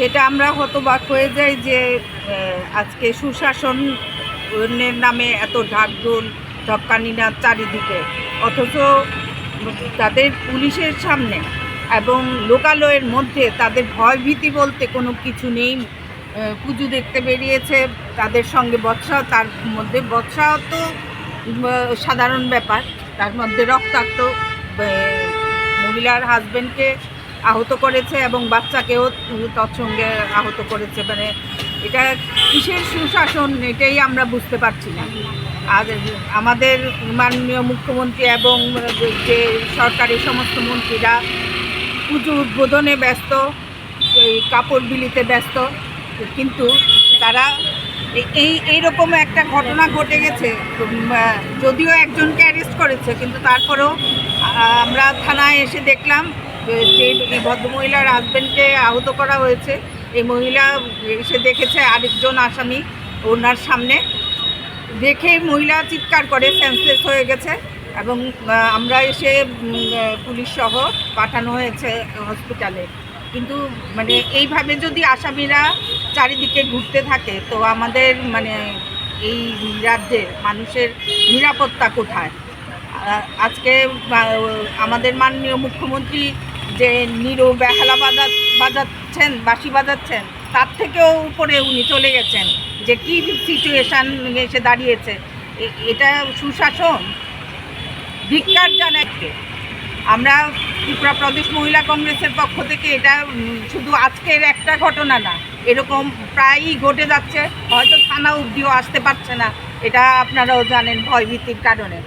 সেটা আমরা হতবাক হয়ে যাই যে আজকে সুশাসনের নামে এত ঢাকঢোল ঢক্কানিনা চারিদিকে। অথচ তাদের পুলিশের সামনে এবং লোকালয়ের মধ্যে তাদের ভয়ভীতি বলতে কোনো কিছু নেই। পুজো দেখতে বেরিয়েছে, তাদের সঙ্গে বৎসা, তার মধ্যে বৎসা তো সাধারণ ব্যাপার। তার মধ্যে রক্তাক্ত মহিলার হাজবেন্ডকে আহত করেছে এবং বাচ্চাকেও তৎসঙ্গে আহত করেছে। মানে এটা কিসের সুশাসন এটাই আমরা বুঝতে পারছি না। আর আমাদের মাননীয় মুখ্যমন্ত্রী এবং যে সরকারি সমস্ত মন্ত্রীরা পুজো উদ্বোধনে ব্যস্ত, এই কাপড় বিলিতে ব্যস্ত, কিন্তু তারা এই, এইরকম একটা ঘটনা ঘটে গেছে। যদিও একজনকে অ্যারেস্ট করেছে, কিন্তু তারপরেও আমরা থানায় এসে দেখলাম যে এই ভদ্রমহিলার হাজব্যান্ডকে আহত করা হয়েছে। এই মহিলা এসে দেখেছে আরেকজন আসামি ওনার সামনে। দেখে মহিলা চিৎকার করে সেন্সলেস হয়ে গেছে এবং আমরা এসে পুলিশ সহ পাঠানো হয়েছে হসপিটালে কিন্তু মানে এইভাবে যদি আসামিরা চারিদিকে ঘুরতে থাকে, তো আমাদের মানে এই রাজ্যের মানুষের নিরাপত্তা কোথায়? আজকে আমাদের মাননীয় মুখ্যমন্ত্রী যে নিরো বেহালা বাজা, বাজাচ্ছেন, বাঁশি বাজাচ্ছেন, তার থেকেও উপরে উনি চলে গেছেন। যে কি সিচুয়েশান এসে দাঁড়িয়েছে এটা সুশাসন। ধিক্কার জানাচ্ছে আমরা ত্রিপুরা প্রদেশ মহিলা কংগ্রেসের পক্ষ থেকে এটা শুধু আজকের একটা ঘটনা না, এরকম প্রায়ই ঘটে যাচ্ছে। হয়তো থানা অবধিও আসতে পারছে না, এটা আপনারাও জানেন ভয়ভীতির কারণে।